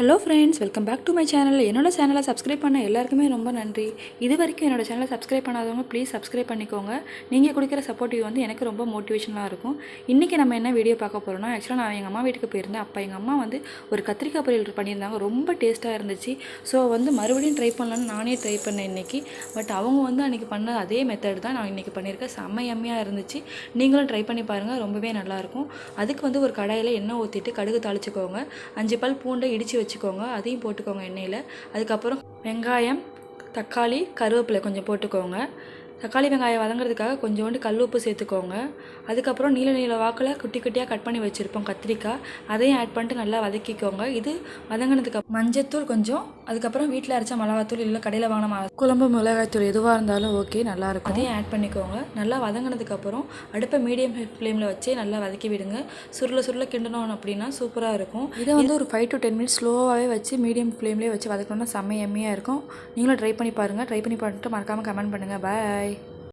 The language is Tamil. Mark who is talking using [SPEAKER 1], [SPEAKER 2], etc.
[SPEAKER 1] Hello friends welcome back to my channel என்னோட சேனலை சப்ஸ்கிரைப் பண்ண எல்லாருக்குமே ரொம்ப நன்றி. இது வரைக்கும் என்னோட சேனலை சப்ஸ்கிரைப் பண்ணாதவங்க ப்ளீஸ் சப்ஸ்கிரைப் பண்ணிக்கோங்க. நீங்கள் கொடுக்குற சப்போர்ட்டிவ் வந்து எனக்கு ரொம்ப மோட்டிவேஷனாக இருக்கும். இன்றைக்கி நம்ம என்ன வீடியோ பார்க்க போகிறோம்னா ஆக்சுவலாக நான் எங்கள் அம்மா வீட்டுக்கு போயிருந்தேன். அப்போ எங்கள் அம்மா வந்து ஒரு கத்திரிக்காய் பொரியல் பண்ணியிருந்தாங்க. ரொம்ப டேஸ்ட்டாக இருந்துச்சு. ஸோ வந்து மறுபடியும் ட்ரை பண்ணலான்னு நானே ட்ரை பண்ணேன் இன்றைக்கி பட் அவங்க வந்து அன்றைக்கி பண்ண அதே மெத்தட் தான் நான் இன்றைக்கி பண்ணியிருக்கேன். செம்ம எம்மையாக இருந்துச்சு. நீங்களும் ட்ரை பண்ணி பாருங்கள் ரொம்பவே நல்லாயிருக்கும் அதுக்கு வந்து ஒரு கடாயில் எண்ணெய் ஊற்றிட்டு கடுகு தாளிச்சுக்கோங்க. அஞ்சு பால் பூண்டை இடித்து வச்சுக்கோங்க அதையும் போட்டுக்கோங்க எண்ணெயில். அதுக்கப்புறம் வெங்காயம் தக்காளி கருவேப்பிலை கொஞ்சம் போட்டுக்கோங்க. தக்காளி வெங்காயம் வதங்குறதுக்காக கொஞ்சோண்டு கல் உப்பு சேர்த்துக்கோங்க. அதுக்கப்புறம் நீல நீல வாக்கில் குட்டி குட்டியாக கட் பண்ணி வச்சுருப்போம் கத்திரிக்காய். அதையும் ஆட் பண்ணிட்டு நல்லா வதக்கிக்கோங்க. இது வதங்கினதுக்கு மஞ்சத்தூள் கொஞ்சம் அதுக்கப்புறம் வீட்டில் அரைச்ச மிளகாத்தூள் இல்லை கடையில் வாங்கின மிளகா குழம்பு மிளகாய்த்தூள் எதுவாக இருந்தாலும் ஓகே நல்லாயிருக்கும் அதையும் ஆட் பண்ணிக்கோங்க. நல்லா வதங்கினதுக்கப்புறம் அடுப்பை மீடியம் ஃப்ளேமில் வச்சே நல்லா வதக்கி விடுங்க. சுருள சுருள கிண்டணும் அப்படின்னா சூப்பராக இருக்கும். இதை வந்து ஒரு ஃபைவ் டு டென் மினிட்ஸ் ஸ்லோவாகவே வச்சு மீடியம் ஃப்ளேம்லேயே வச்சு வதக்கணும்னா செம்ம எம்மியாக இருக்கும். நீங்களும் ட்ரை பண்ணி பாருங்கள் ட்ரை பண்ணி பார்த்துட்டு மறக்காமல் கமெண்ட் பண்ணுங்கள் பாய்